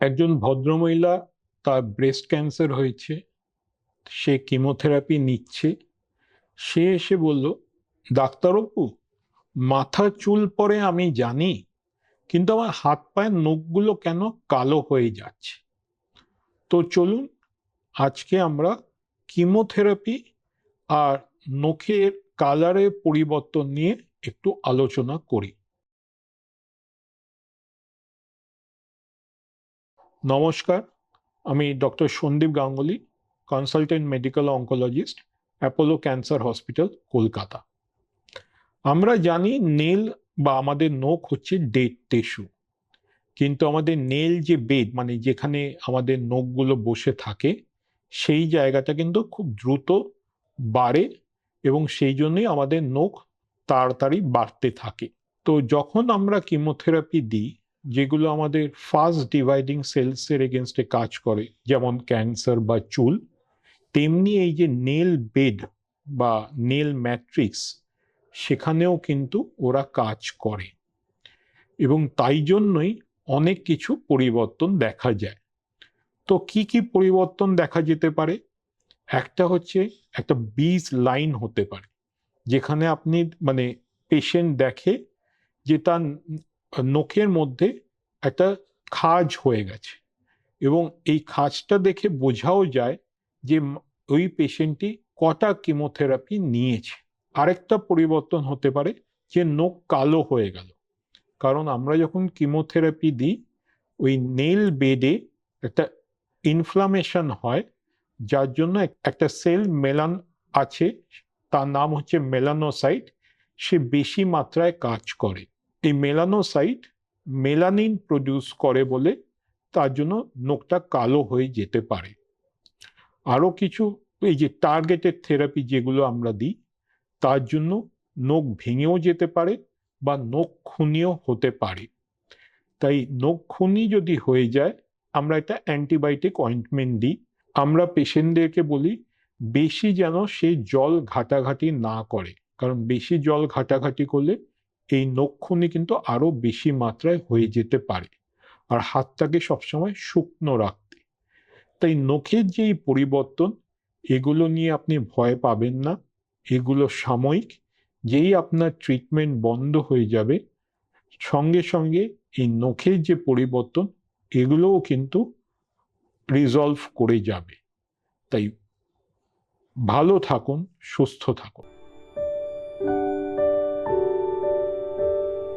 একজন ভদ্রমহিলা তার ব্রেস্ট ক্যান্সার হয়েছে, সে কিমোথেরাপি নিচ্ছে, সে এসে বলল, ডাক্তারবাবু, মাথা চুল পরে আমি জানি, কিন্তু আমার হাত পায়ের নখগুলো কেন কালো হয়ে যাচ্ছে? তো চলুন, আজকে আমরা কিমোথেরাপি আর নখের কালারের পরিবর্তন নিয়ে একটু আলোচনা করি। নমস্কার, আমি doctor Sandeep Ganguly consultant medical oncologist Apollo cancer hospital Kolkata. আমরা জানি নেল বা আমাদের নখ হচ্ছে ডেড টিস্যু কিন্তু আমাদের নেল যে বেদ মানে যেখানে আমাদের নখগুলো বসে থাকে, সেই জায়গাটা কিন্তু খুব দ্রুত বাড়ে এবং সেই জন্যই আমাদের নখ তাড়াতাড়ি বাড়তে থাকে। তো যখন আমরা কিমোথেরাপি দিই যেগুলো আমাদের ফাস্ট ডিভাইডিং সেলসের এগেনস্টে কাজ করে, যেমন ক্যান্সার বা চুল, তেমনি এই যে নেল বেড বা নেল ম্যাট্রিক্স সেখানেও কিন্তু ওরা কাজ করে। এবং তাই জন্যই অনেক কিছু পরিবর্তন দেখা যায়। তো কি কি পরিবর্তন দেখা যেতে পারে? একটা হচ্ছে একটা বীজ লাইন হতে পারে, যেখানে আপনি মানে পেশেন্ট দেখে যে তার নখের মধ্যে একটা খাজ হয়ে গেছে। এবং এই খাজটা দেখে বোঝাও যায় যে ওই পেশেন্টটি কটা কিমোথেরাপি নিয়েছে। আরেকটা পরিবর্তন হতে পারে যে নখ কালো হয়ে গেল। কারণ আমরা যখন কিমোথেরাপি দিই, ওই নেল বেডে একটা ইনফ্লামেশন হয়, যার জন্য একটা সেল মেলান আছে, তার নাম হচ্ছে মেলানোসাইট সে বেশি মাত্রায় কাজ করে। এই মেলানোসাইট মেলানিন প্রডিউস করে বলে তার জন্য নখটা কালো হয়ে যেতে পারে। আরও কিছু, এই যে টার্গেটেড থেরাপি যেগুলো আমরা দিই, তার জন্য নখ ভেঙেও যেতে পারে বা নখ খুনিও হতে পারে। তাই নখ খুনি যদি হয়ে যায়, আমরা একটা অ্যান্টিবায়োটিক অয়েন্টমেন্ট দিই। আমরা পেশেন্টদেরকে বলি, বেশি যেন সে জল ঘাটাঘাটি না করে। কারণ বেশি জল ঘাটাঘাটি করলে এই নক্ষুনি কিন্তু আরও বেশি মাত্রায় হয়ে যেতে পারে। আর হাতটাকে সবসময় শুকনো রাখতে। তাই নখের যেই পরিবর্তন, এগুলো নিয়ে আপনি ভয় পাবেন না। এগুলো সাময়িক, যেই আপনার ট্রিটমেন্ট বন্ধ হয়ে যাবে। সঙ্গে সঙ্গে এই নখের যে পরিবর্তন, এগুলোও কিন্তু রিজলভ করে যাবে। তাই ভালো থাকুন, সুস্থ থাকুন।